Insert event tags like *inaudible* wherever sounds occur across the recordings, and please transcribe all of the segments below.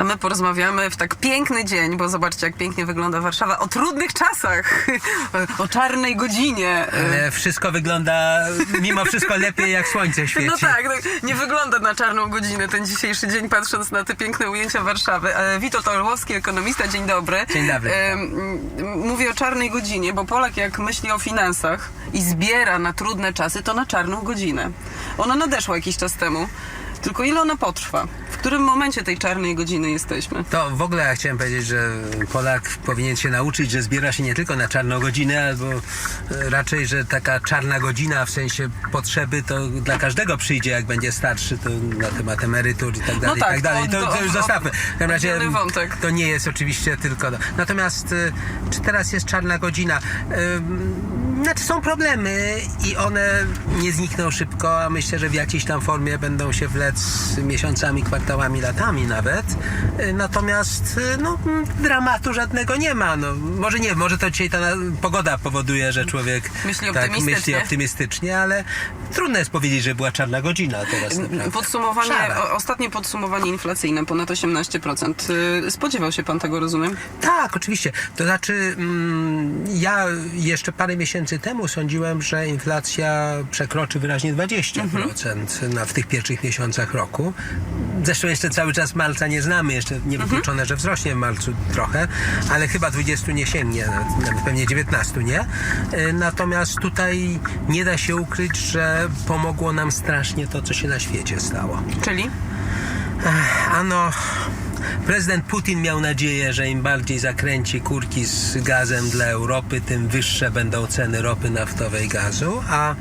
A my porozmawiamy w tak piękny dzień, bo zobaczcie, jak pięknie wygląda Warszawa, o trudnych czasach, *laughs* o czarnej godzinie. Ale wszystko wygląda mimo wszystko lepiej jak słońce świeci. No tak, tak, nie wygląda na czarną godzinę ten dzisiejszy dzień, patrząc na te piękne ujęcia Warszawy. E, Witold Orłowski, ekonomista, dzień dobry. Dzień dobry. E, Mówię o czarnej godzinie, bo Polak jak myśli o finansach i zbiera na trudne czasy, to na czarną godzinę. Ona nadeszła jakiś czas temu. Tylko ile ona potrwa? W którym momencie tej czarnej godziny jesteśmy? To w ogóle ja chciałem powiedzieć, że Polak powinien się nauczyć, że zbiera się nie tylko na czarną godzinę, albo e, raczej, że taka czarna godzina w sensie potrzeby to dla każdego przyjdzie, jak będzie starszy, to na temat emerytur i tak dalej, tak, i tak dalej. to- To, to- już zostawmy. W każdym razie to nie jest oczywiście tylko... Natomiast e, czy teraz jest czarna godzina? Znaczy są problemy i one nie znikną szybko, a myślę, że w jakiejś tam formie będą się wlec miesiącami, kwartałami, latami nawet. Y, Natomiast y, no, dramatu żadnego nie ma. No, może nie, może to dzisiaj ta pogoda powoduje, że człowiek Myśli tak optymistycznie. myśli optymistycznie, ale trudno jest powiedzieć, że była czarna godzina teraz. naprawdę. Podsumowanie, Szara. ostatnie podsumowanie inflacyjne, ponad 18%. Y, Spodziewał się pan tego, rozumiem? Tak, oczywiście. To znaczy, mm, ja jeszcze parę miesięcy temu sądziłem, że inflacja przekroczy wyraźnie 20% na, w tych pierwszych miesiącach roku. Zresztą jeszcze cały czas marca nie znamy, jeszcze nie wykluczone, że wzrośnie w marcu trochę, ale chyba 20 nie sięgnie, nawet, nawet pewnie 19 nie. Y, Natomiast tutaj nie da się ukryć, że pomogło nam strasznie to, co się na świecie stało. Czyli? Ano, prezydent Putin miał nadzieję, że im bardziej zakręci kurki z gazem dla Europy, tym wyższe będą ceny ropy naftowej gazu, a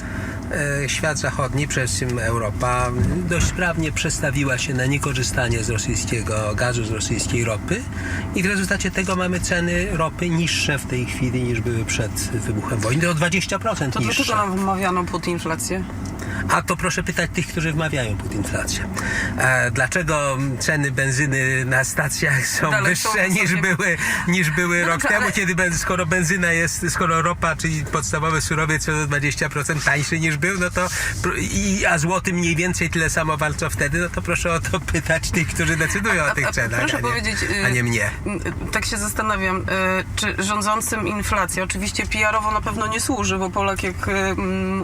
e, świat zachodni, przede wszystkim Europa, dość sprawnie przestawiła się na niekorzystanie z rosyjskiego gazu, z rosyjskiej ropy i w rezultacie tego mamy ceny ropy niższe w tej chwili niż były przed wybuchem wojny, o 20% To niższe. dlaczego nam wmawiano pod inflację? A to proszę pytać tych, którzy wmawiają pod inflację. E, dlaczego ceny benzyny na stacjach są Dalej są wyższe niż były, niż były No rok dobrze, temu, ale- kiedy ben, skoro benzyna jest, skoro ropa, czyli podstawowy surowiec jest o 20% tańszy niż był, no to i, a złoty mniej więcej tyle samo wal co wtedy, no to proszę o to pytać tych, którzy decydują o tych a cenach, proszę a, nie, powiedzieć, y, a nie mnie. Tak się zastanawiam, y, czy rządzącym inflacja, oczywiście PR-owo na pewno nie służy, bo Polak jak y,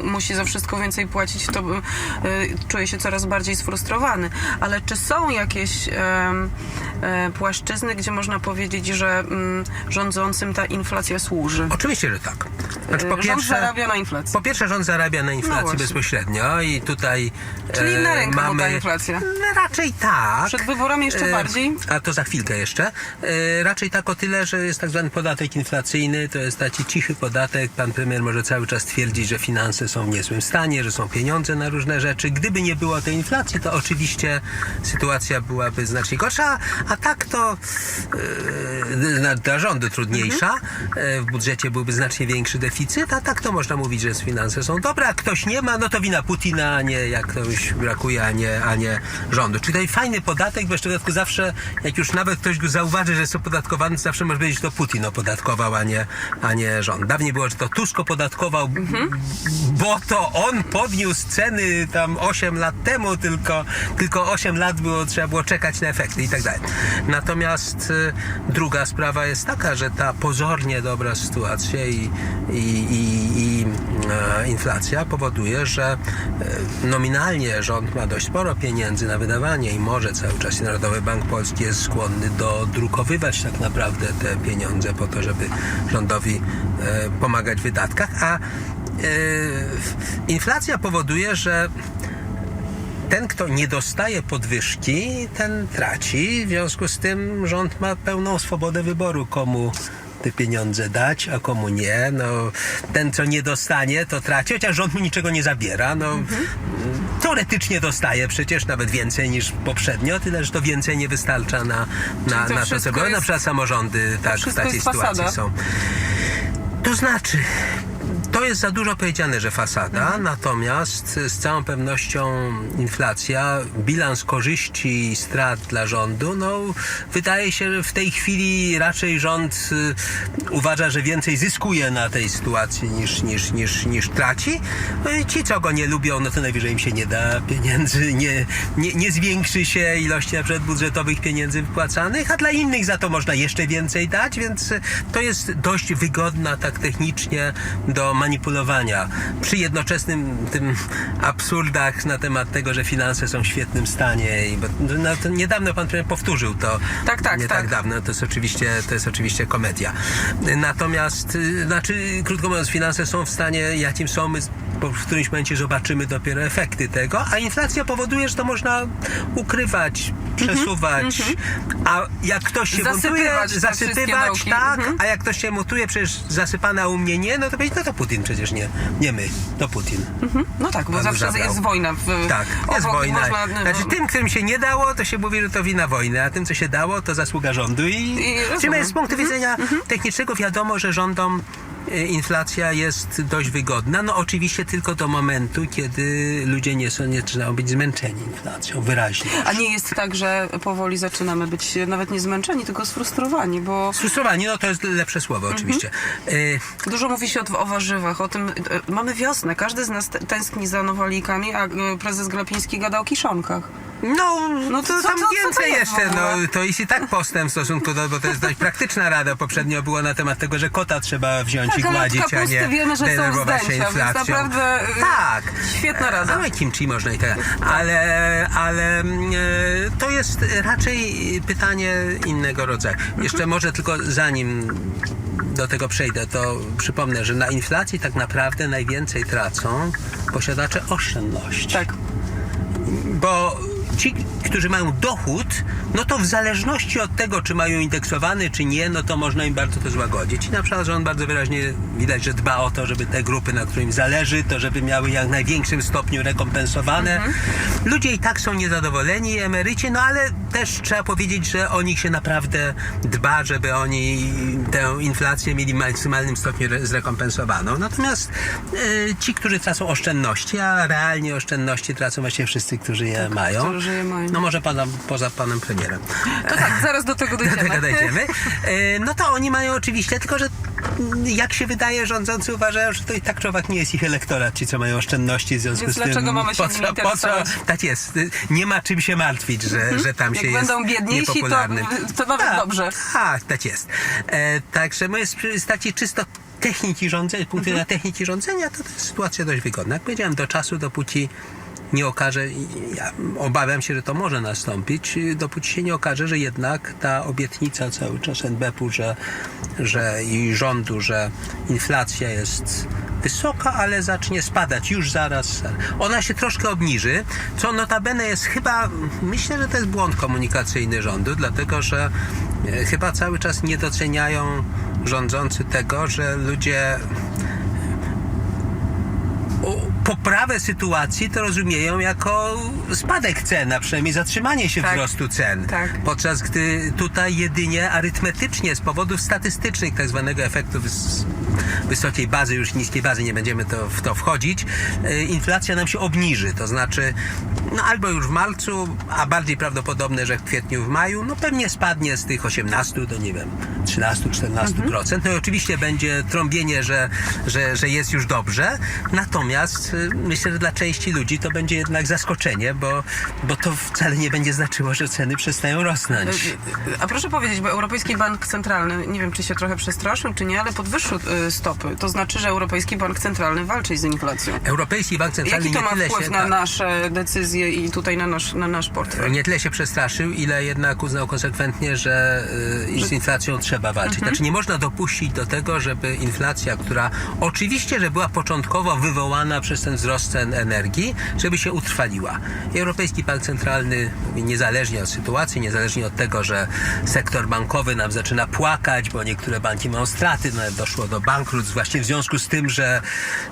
musi za wszystko więcej płacić, to y, czuje się coraz bardziej sfrustrowany. Ale czy są jakieś e, płaszczyzny, gdzie można powiedzieć, że mm, rządzącym ta inflacja służy? Oczywiście, że tak. Znaczy, po Y, Rząd pierwsze, zarabia na inflacji. Po pierwsze, rząd zarabia na No inflacji właśnie. bezpośrednio i tutaj Czyli e, na rękę mu ta mamy... inflacja. No, raczej tak. Przed wyborami jeszcze E, bardziej? A to za chwilkę jeszcze. E, raczej tak o tyle, że jest tak zwany podatek inflacyjny, to jest taki cichy podatek. Pan premier może cały czas twierdzić, że finanse są w niezłym stanie, że są pieniądze na różne rzeczy. Gdyby nie było tej inflacji, to oczywiście sytuacja byłaby znacznie gorsza, a tak to e, dla- rządu trudniejsza. E, w budżecie byłby znacznie większy deficyt, a tak to można mówić, że finanse są dobre, a ktoś nie ma, no to wina Putina, a nie jak komuś brakuje, a nie, a nie rządu. Czyli tutaj fajny podatek, bo jeszcze w dodatku zawsze, jak już nawet ktoś go zauważy, że jest opodatkowany, to zawsze może powiedzieć, że to Putin opodatkował, a nie, a nie rząd. Dawniej było, że to Tusk opodatkował, bo to on podniósł ceny tam 8 lat temu, tylko, tylko 8 lat było, trzeba było czekać na efekty i tak dalej. Natomiast y, druga sprawa jest taka, że ta pozornie dobra sytuacja i, i, i, i e, inflacja powoduje, że e, nominalnie rząd ma dość sporo pieniędzy na wydawanie i może cały czas Narodowy Bank Polski jest skłonny dodrukowywać tak naprawdę te pieniądze po to, żeby rządowi e, pomagać w wydatkach, a inflacja powoduje, że ten, kto nie dostaje podwyżki, ten traci. W związku z tym rząd ma pełną swobodę wyboru, komu te pieniądze dać, a komu nie. No, ten, co nie dostanie, to traci, chociaż rząd mu niczego nie zabiera. No, Teoretycznie dostaje przecież nawet więcej niż poprzednio, tyle że to więcej nie wystarcza na, na, to na to, co było. Na przykład samorządy tak, w takiej sytuacji fasada. są. To znaczy, To jest za dużo powiedziane, że fasada, natomiast z całą pewnością inflacja, bilans korzyści i strat dla rządu, no wydaje się, że w tej chwili raczej rząd y, uważa, że więcej zyskuje na tej sytuacji niż, niż, niż, niż traci. No Ci, co go nie lubią, no to najwyżej im się nie da pieniędzy, nie, nie, nie zwiększy się ilości na przykład budżetowych pieniędzy wypłacanych, a dla innych za to można jeszcze więcej dać, więc to jest dość wygodna tak technicznie do manipulowania. Przy jednoczesnym tym absurdach na temat tego, że finanse są w świetnym stanie. I, bo, no, to niedawno pan premier powtórzył to. Tak, tak, Nie tak. tak dawno. To jest oczywiście, to jest oczywiście komedia. Natomiast, y, znaczy, krótko mówiąc, finanse są w stanie, jakim są, my w którymś momencie zobaczymy dopiero efekty tego, a inflacja powoduje, że to można ukrywać, przesuwać, a jak ktoś się Zasypywać zasypywać, tak, Mhm. a jak ktoś się mutuje, przecież zasypane, a u mnie nie, no to będzie, no to Putin przecież nie, nie my, to Putin. No tak, bo zawsze zabrał. jest wojna. W, Tak, jest wojna. Można, no, Znaczy tym, którym się nie dało, to się mówi, że to wina wojny, a tym, co się dało, to zasługa rządu. I, I z punktu widzenia technicznego wiadomo, że rządom inflacja jest dość wygodna. No oczywiście tylko do momentu, kiedy ludzie nie są, nie zaczynają być zmęczeni inflacją, wyraźnie. A nie jest tak, że powoli zaczynamy być nawet nie zmęczeni, tylko sfrustrowani, bo Sfrustrowani, no to jest lepsze słowo oczywiście. E, dużo mówi się o, o warzywach, o tym, e, mamy wiosnę, każdy z nas tęskni za nowalikami, a e, prezes Glapiński gada o kiszonkach. No, No to co- tam co- co to więcej jest w jeszcze, no ogóle? to jest i tak postęp w stosunku do, bo to jest dość praktyczna rada. Poprzednio było na temat tego, że kota trzeba wziąć Tak, i ale od gładzić, a kapusty nie wiemy, że są denerwować się więc inflacją. naprawdę, y, tak. świetna rada. Ale kimchi można i tak. Ale, ale mm, e, to jest raczej pytanie innego rodzaju. Mhm. Jeszcze może tylko zanim do tego przejdę, to przypomnę, że na inflacji tak naprawdę najwięcej tracą posiadacze oszczędności Tak. bo ci, którzy mają dochód, no to w zależności od tego, czy mają indeksowany, czy nie, no to można im bardzo to złagodzić. I na przykład, że on bardzo wyraźnie widać, że dba o to, żeby te grupy, na którym zależy, to żeby miały jak największym stopniu rekompensowane. Ludzie i tak są niezadowoleni, emeryci, no ale też trzeba powiedzieć, że o nich się naprawdę dba, żeby oni tę inflację mieli w maksymalnym stopniu re- zrekompensowaną. Natomiast e, ci, którzy tracą oszczędności, a realnie oszczędności tracą właściwie wszyscy, którzy je mają. którzy je mają. No może pana, poza panem premierem. To tak, zaraz do tego *laughs* Do dojdziemy. tego dojdziemy. E, No to oni mają oczywiście, tylko że jak się wydaje, rządzący uważają, że to i tak człowiek nie jest ich elektorat, ci co mają oszczędności w związku Więc z tym. dlaczego mamy się po co, po co, tak jest. Nie ma czym się martwić, że, że tam Mhm. Jak się będą jest biedniejsi, to- to nawet dobrze. Tak, tak jest. E, także my z z takiej czysto techniki rządzenia, punktu Mhm. widzenia techniki rządzenia, to, to jest sytuacja dość wygodna. Jak powiedziałem, do czasu, dopóki nie okaże, ja obawiam się, że to może nastąpić, dopóki się nie okaże, że jednak ta obietnica cały czas NBP-u, że, że i rządu, że inflacja jest wysoka, ale zacznie spadać już zaraz. Ona się troszkę obniży, co notabene jest chyba, myślę, że to jest błąd komunikacyjny rządu, dlatego że e, chyba cały czas nie doceniają rządzący tego, że ludzie poprawę sytuacji to rozumieją jako spadek cen, a przynajmniej zatrzymanie się Tak. wzrostu cen. Tak. Podczas gdy tutaj jedynie arytmetycznie z powodów statystycznych tak zwanego efektu wys wysokiej bazy, już niskiej bazy, nie będziemy to, w to wchodzić, e, inflacja nam się obniży. To znaczy, no albo już w marcu, a bardziej prawdopodobne, że w kwietniu, w maju, no pewnie spadnie z tych 18 do nie wiem, 13-14%. No i oczywiście będzie trąbienie, że, że, że jest już dobrze. Natomiast y, myślę, że dla części ludzi to będzie jednak zaskoczenie, bo, bo to wcale nie będzie znaczyło, że ceny przestają rosnąć. A proszę powiedzieć, bo Europejski Bank Centralny, nie wiem czy się trochę przestraszył, czy nie, ale podwyższył y, stopy. To znaczy, że Europejski Bank Centralny walczy z inflacją. Europejski Bank Centralny Jaki to nie ma tyle wpływ się... na tak, nasze decyzje i tutaj na nasz, na nasz portfel? Nie tyle się przestraszył, ile jednak uznał konsekwentnie, że y, z inflacją trzeba walczyć. Znaczy nie można dopuścić do tego, żeby inflacja, która oczywiście, że była początkowo wywołana przez ten wzrost cen energii, żeby się utrwaliła. Europejski Bank Centralny, niezależnie od sytuacji, niezależnie od tego, że sektor bankowy nam zaczyna płakać, bo niektóre banki mają straty, nawet doszło do bankructw właśnie w związku z tym, że,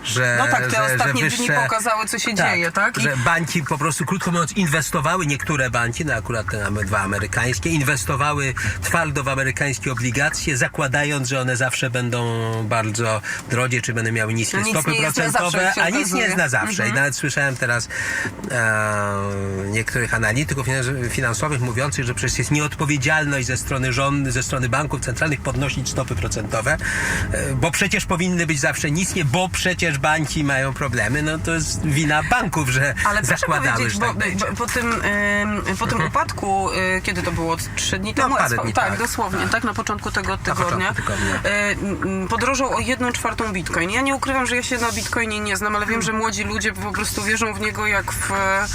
że, No tak, te że, ostatnie że dni wyższe, pokazały, co się dzieje, tak? I- Że banki po prostu, krótko mówiąc, inwestowały, niektóre banki, no akurat te mamy dwa amerykańskie, inwestowały twardo w amerykańskie obligacje, zakładając, że one zawsze będą bardzo drogie, czy będą miały niskie No stopy procentowe, a nic nie. Jest na zawsze. I nawet słyszałem teraz e, niektórych analityków finans- finansowych mówiących, że przecież jest nieodpowiedzialność ze strony rządu, ze strony banków centralnych podnosić stopy procentowe, e, bo przecież powinny być zawsze niskie, bo przecież banki mają problemy. No to jest wina banków, że Ale zakładały, że bo, tak będzie. bo, po tym, ym, po tym upadku, y, kiedy to było? Trzy dni No, temu? parę dni, tak, tak. dosłownie, tak. na początku tego tygodnia. początku tygodnia. Y, podrożał o jedną czwartą bitcoin. Ja nie ukrywam, że ja się na bitcoinie nie znam, ale wiem, że młodzi ludzie po prostu wierzą w niego jak w... E,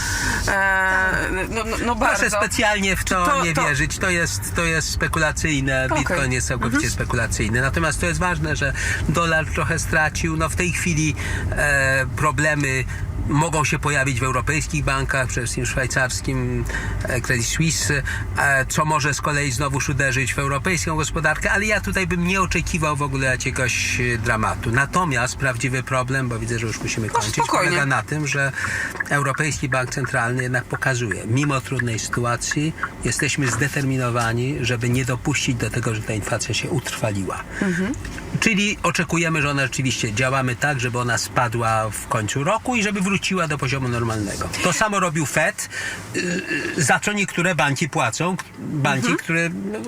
no, no, no Proszę bardzo. specjalnie w to, to- nie to- wierzyć. To jest, to jest spekulacyjne. Okej. Bitcoin jest całkowicie spekulacyjny. Natomiast to jest ważne, że dolar trochę stracił. No w tej chwili e, problemy mogą się pojawić w europejskich bankach, przede wszystkim szwajcarskim e, Credit Suisse, e, co może z kolei znowuż uderzyć w europejską gospodarkę, ale ja tutaj bym nie oczekiwał w ogóle jakiegoś e, dramatu. Natomiast prawdziwy problem, bo widzę, że już musimy kończyć, spokojnie. polega na tym, że Europejski Bank Centralny jednak pokazuje, mimo trudnej sytuacji, jesteśmy zdeterminowani, żeby nie dopuścić do tego, że ta inflacja się utrwaliła. Czyli oczekujemy, że ona rzeczywiście działamy tak, żeby ona spadła w końcu roku i żeby wróciła do poziomu normalnego. To samo robił Fed, y, za co niektóre banki płacą. Banki, które no,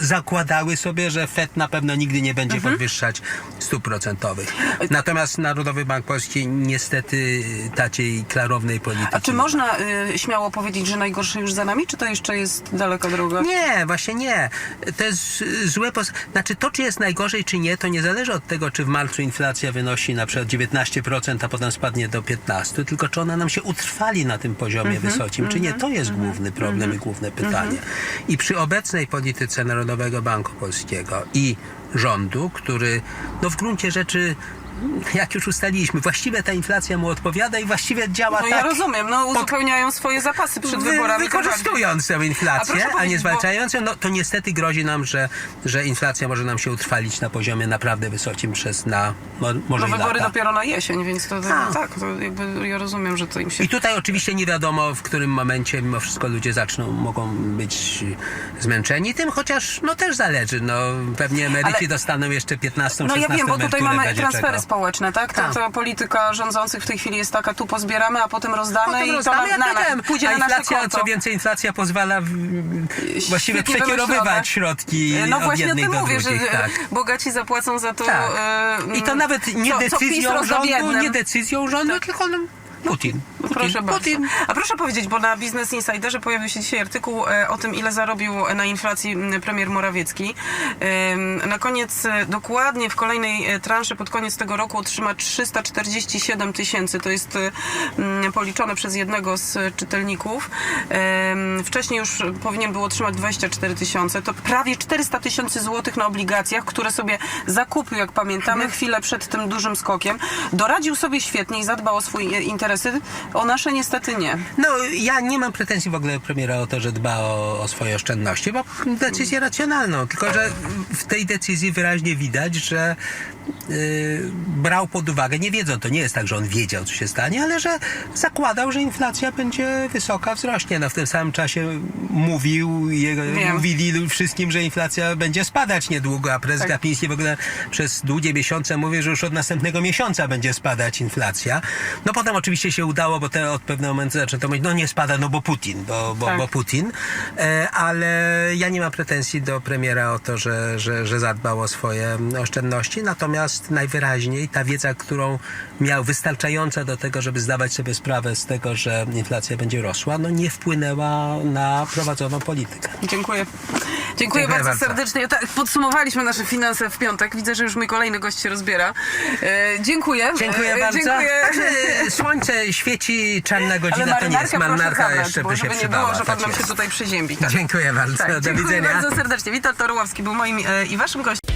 zakładały sobie, że Fed na pewno nigdy nie będzie podwyższać stóp procentowych. Natomiast Narodowy Bank Polski niestety takiej klarownej polityki. A czy można y, śmiało powiedzieć, że najgorsze już za nami, czy to jeszcze jest daleka droga? Nie, właśnie nie. To jest y, złe. Pos- znaczy, to czy jest najgorzej, czy nie, to nie zależy od tego, czy w marcu inflacja wynosi na przykład 19%, a potem spadnie do 15%, tylko czy ona nam się utrwali na tym poziomie Mhm, wysokim, czy nie. To jest główny problem i główne pytanie. I przy obecnej polityce Narodowego Banku Polskiego i rządu, który no w gruncie rzeczy jak już ustaliliśmy, właściwie ta inflacja mu odpowiada i właściwie działa No tak. ja rozumiem, no uzupełniają swoje zapasy przed Wy- wyborami. Wykorzystując tę A inflację, proszę a, nie powiedzieć, zwalczając ją, no, to niestety grozi nam, że, że inflacja może nam się utrwalić na poziomie naprawdę wysokim przez na mo, może No i wybory lata. dopiero na jesień, więc to, to Tak. tak, to jakby ja rozumiem, że to im się... I tutaj oczywiście nie wiadomo, w którym momencie mimo wszystko ludzie zaczną, mogą być zmęczeni tym, chociaż no też zależy. No, pewnie emeryci Ale- dostaną jeszcze 15, No 16 ja wiem, bo tutaj mamy transfery czekał. Społeczne, tak? To, Tak. to polityka rządzących w tej chwili jest taka, tu pozbieramy, a potem rozdamy Potem i rozdamy, to ja na, na, na, pójdzie a na nasze inflacja, konto. co więcej, inflacja pozwala w, właściwie Świetnie przekierowywać środki No od właśnie o jednych tym do mówię, drugich. że tak. bogaci zapłacą za to... Tak. e, I to nawet nie co- co PiS decyzją rozda rządu, biednym. nie decyzją rządu, tylko no, Putin. Putin. Proszę bardzo. Putin. A proszę powiedzieć, bo na Business Insiderze pojawił się dzisiaj artykuł e, o tym, ile zarobił na inflacji m, premier Morawiecki. Na koniec, e, dokładnie w kolejnej e, transzy pod koniec tego roku otrzyma 347 tysięcy. To jest e, m, policzone przez jednego z czytelników. Wcześniej już powinien był otrzymać 24 tysiące. To prawie 400 tysięcy złotych na obligacjach, które sobie zakupił, jak pamiętamy, chwilę przed tym dużym skokiem. Doradził sobie świetnie i zadbał o swoje interesy. O nasze niestety nie. No, ja nie mam pretensji w ogóle premiera o to, że dba o, o swoje oszczędności, bo decyzję racjonalną. Tylko, że w tej decyzji wyraźnie widać, że brał pod uwagę, nie wiedząc, to nie jest tak, że on wiedział, co się stanie, ale że zakładał, że inflacja będzie wysoka, wzrośnie. No, w tym samym czasie mówił, jego, mówili wszystkim, że inflacja będzie spadać niedługo, a prezes Tak. Glapiński w ogóle przez długie miesiące mówi, że już od następnego miesiąca będzie spadać inflacja. No potem oczywiście się udało, bo te od pewnego momentu zaczęto mówić, no nie spada, no bo Putin, bo, bo, Tak. bo Putin. E, ale ja nie mam pretensji do premiera o to, że, że, że zadbał o swoje oszczędności, natomiast najwyraźniej ta wiedza, którą miał wystarczająca do tego, żeby zdawać sobie sprawę z tego, że inflacja będzie rosła, no nie wpłynęła na prowadzoną politykę. Dziękuję. Dziękuję, Dziękuję bardzo, bardzo. serdecznie. Tak, podsumowaliśmy nasze finanse w piątek. Widzę, że już mój kolejny gość się rozbiera. E, dziękuję. Dziękuję e, bardzo. Dziękuję. Także Słońce świeci, czarna Ale godzina to nie jest. Marynarka zabrać, jeszcze by się żeby nie przydała. było, że pan tak nam się tutaj przeziębi. Tak. Dziękuję bardzo. Tak, Do dziękuję widzenia. bardzo serdecznie. Witam Torłowski był moim e, i waszym gościem.